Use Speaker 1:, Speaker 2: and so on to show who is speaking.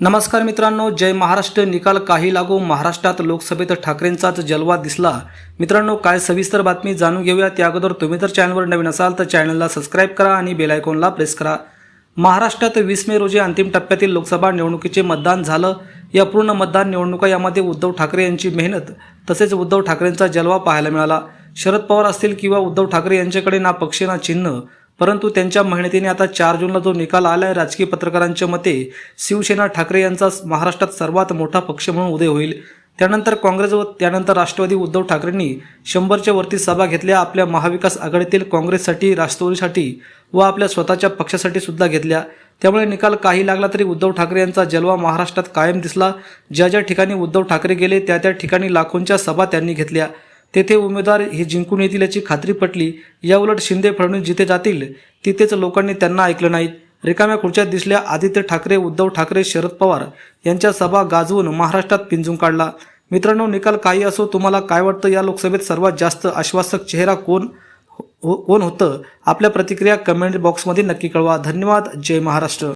Speaker 1: नमस्कार मित्रांनो जय महाराष्ट्र. निकाल काही लागू महाराष्ट्रात लोकसभेत ठाकरेंचाच जलवा दिसला. मित्रांनो काय सविस्तर बातमी जाणून घेऊया. त्या अगोदर तुम्ही जर चॅनलवर नवीन असाल तर चॅनलला सबस्क्राईब करा आणि बेल आयकॉनला प्रेस करा. महाराष्ट्रात वीस मे रोजी अंतिम टप्प्यातील लोकसभा निवडणुकीचे मतदान झालं. या पूर्ण मतदान निवडणुका यामध्ये उद्धव ठाकरे यांची मेहनत तसेच उद्धव ठाकरेंचा जलवा पाहायला मिळाला. शरद पवार असतील किंवा उद्धव ठाकरे यांच्याकडे ना पक्ष ना चिन्ह. परंतु त्यांच्या मेहनतीने आता चार जूनला जो निकाल आलाय राजकीय पत्रकारांच्या मते शिवसेना ठाकरे यांचा महाराष्ट्रात सर्वात मोठा पक्ष म्हणून उदय होईल. त्यानंतर काँग्रेस व त्यानंतर राष्ट्रवादी उद्धव ठाकरेंनी शंभरच्या वरती सभा घेतल्या आपल्या महाविकास आघाडीतील काँग्रेससाठी राष्ट्रवादीसाठी व आपल्या स्वतःच्या पक्षासाठी सुद्धा घेतल्या. त्यामुळे निकाल काही लागला तरी उद्धव ठाकरे यांचा जलवा महाराष्ट्रात कायम दिसला. ज्या ज्या ठिकाणी उद्धव ठाकरे गेले त्या त्या ठिकाणी लाखोंच्या सभा त्यांनी घेतल्या. तेथे उमेदवार हे जिंकून येतील याची खात्री पटली. याउलट शिंदे फडणवीस जिथे जातील तिथेच लोकांनी त्यांना ऐकलं नाही. रिकाम्या खुर्च्या दिसल्या आदित्य ठाकरे उद्धव ठाकरे शरद पवार यांच्या सभा गाजवून महाराष्ट्रात पिंजून काढला. मित्रांनो निकाल काही असो तुम्हाला काय वाटतं? या लोकसभेत सर्वात जास्त आश्वासक चेहरा कोण? हो- कोण होतं? आपल्या प्रतिक्रिया कमेंट बॉक्समध्ये नक्की कळवा. धन्यवाद. जय महाराष्ट्र.